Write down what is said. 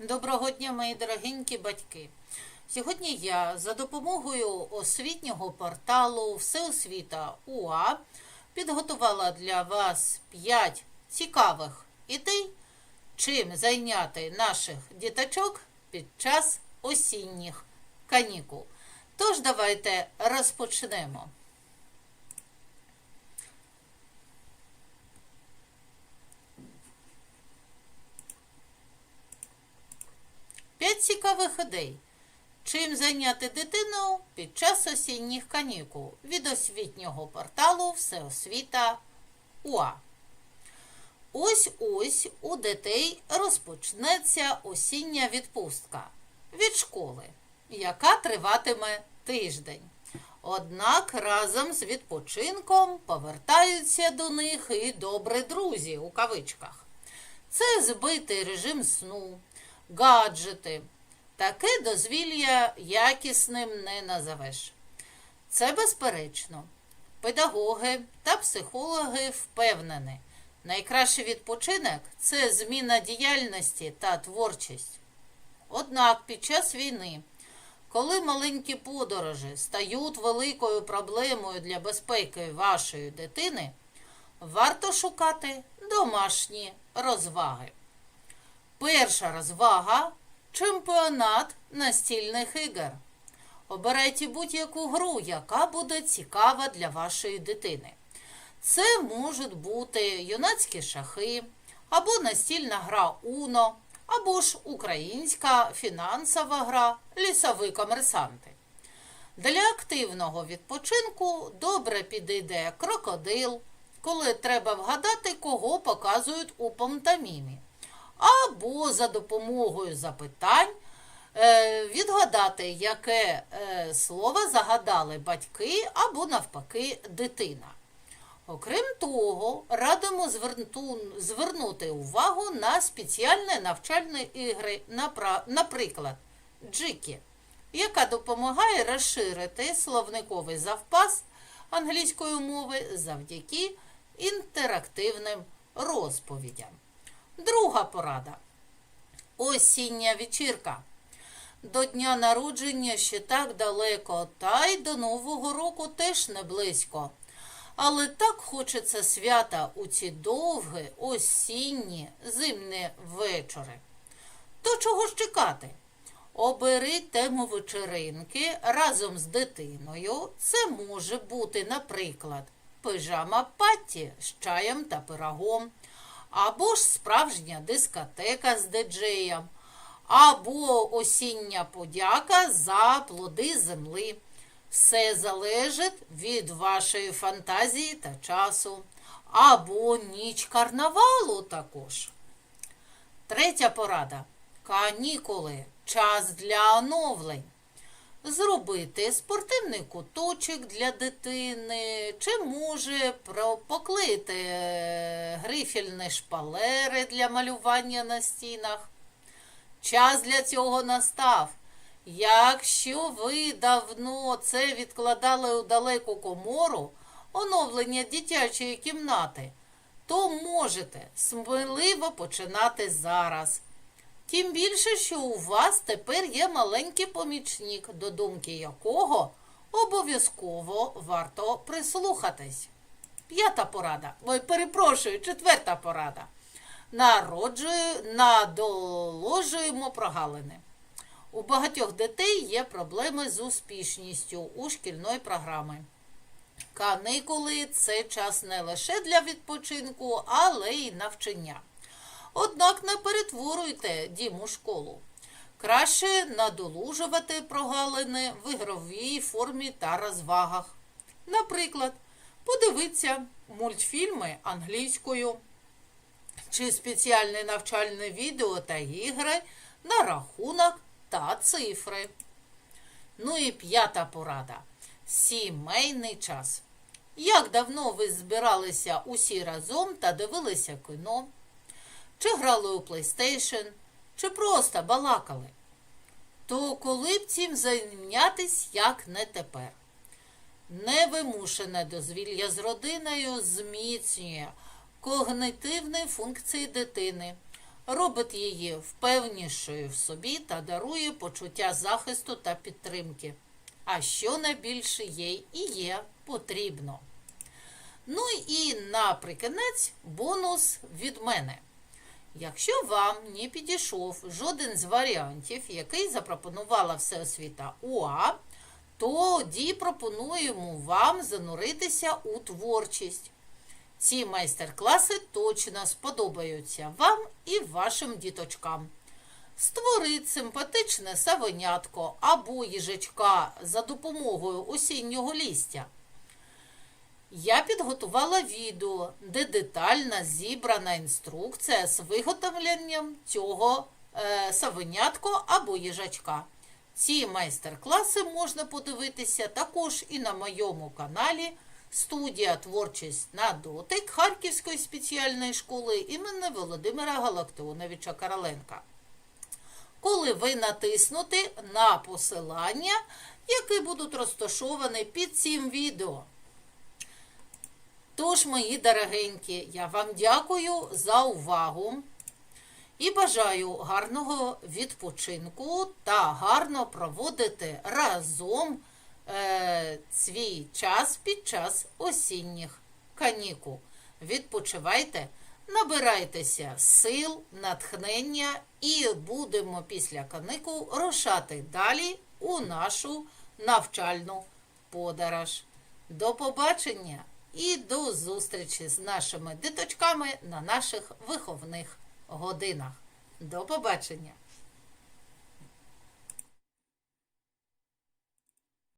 Доброго дня, мої дорогенькі батьки. Сьогодні я за допомогою освітнього порталу Всеосвіта УА підготувала для вас 5 цікавих ідей, чим зайняти наших діточок під час осінніх канікул. Тож давайте розпочнемо. Цікавих ідей. Чим зайняти дитину під час осінніх канікул від освітнього порталу Всеосвіта УА. Ось ось у дітей розпочнеться осіння відпустка від школи, яка триватиме тиждень. Однак разом з відпочинком повертаються до них і добрі друзі у кавичках. Це збитий режим сну, гаджети. Таке дозвілля якісним не назовеш. Це безперечно. Педагоги та психологи впевнені, найкращий відпочинок це зміна діяльності та творчість. Однак під час війни, коли маленькі подорожі стають великою проблемою для безпеки вашої дитини, варто шукати домашні розваги. Перша розвага чемпіонат настільних ігор. Обирайте будь-яку гру, яка буде цікава для вашої дитини. Це можуть бути юнацькі шахи, або настільна гра Уно, або ж українська фінансова гра Лісові комерсанти. Для активного відпочинку добре підійде крокодил, коли треба вгадати, кого показують у пантомімі або за допомогою запитань е, відгадати, яке е, слово загадали батьки або навпаки дитина. Окрім того, радимо звернути увагу на спеціальні навчальні ігри, наприклад, Джикі, яка допомагає розширити словниковий завпас англійської мови завдяки інтерактивним розповідям. Друга порада. Осіння вечірка. До дня народження ще так далеко, та й до Нового року теж не близько. Але так хочеться свята у ці довгі осінні зимні вечори. То чого ж чекати? Обери тему вечеринки разом з дитиною. Це може бути, наприклад, пижама патті з чаєм та пирогом, або ж справжня дискотека з диджеєм, або осіння подяка за плоди земли. Все залежить від вашої фантазії та часу, або ніч карнавалу також. Третя порада. Канікули. Час для оновлень. Зробити спортивний куточок для дитини, чи може поклеїти е, грифельні шпалери для малювання на стінах. Час для цього настав. Якщо ви давно це відкладали у далеку комору, оновлення дитячої кімнати, то можете сміливо починати зараз. Тим більше, що у вас тепер є маленький помічник, до думки якого обов'язково варто прислухатись. П'ята порада. Ой, перепрошую, четверта порада. Народжую, надоложуємо прогалини. У багатьох дітей є проблеми з успішністю у шкільної програми. Каникули це час не лише для відпочинку, але й навчання. Однак не перетворюйте дім у школу. Краще надолужувати прогалини в ігровій формі та розвагах. Наприклад, подивитися мультфільми англійською чи спеціальне навчальне відео та ігри на рахунок та цифри. Ну і п'ята порада. Сімейний час. Як давно ви збиралися усі разом та дивилися кіно? Чи грали у PlayStation, чи просто балакали? То коли б цим зайнятись, як не тепер? Невимушене дозвілля з родиною зміцнює когнитивні функції дитини, робить її впевнішою в собі та дарує почуття захисту та підтримки. А що найбільше їй і є потрібно. Ну і наприкінець бонус від мене. Якщо вам не підійшов жоден з варіантів, який запропонувала Всеосвіта УА, тоді пропонуємо вам зануритися у творчість. Ці майстер-класи точно сподобаються вам і вашим діточкам. Створіть симпатичне савенятко або їжачка за допомогою осіннього лістя. Я підготувала відео, де детальна зібрана інструкція з виготовленням цього е, савенятко або їжачка. Ці майстер-класи можна подивитися також і на моєму каналі Студія Творчість на дотик Харківської спеціальної школи імені Володимира Галактионовича Короленка. Коли ви натиснете на посилання, які будуть розташовані під цим відео. Тож, мої дорогенькі, я вам дякую за увагу і бажаю гарного відпочинку та гарно проводити разом е, свій час під час осінніх канікул. Відпочивайте, набирайтеся сил, натхнення і будемо після каникул рушати далі у нашу навчальну подорож. До побачення і до зустрічі з нашими діточками на наших виховних годинах. До побачення!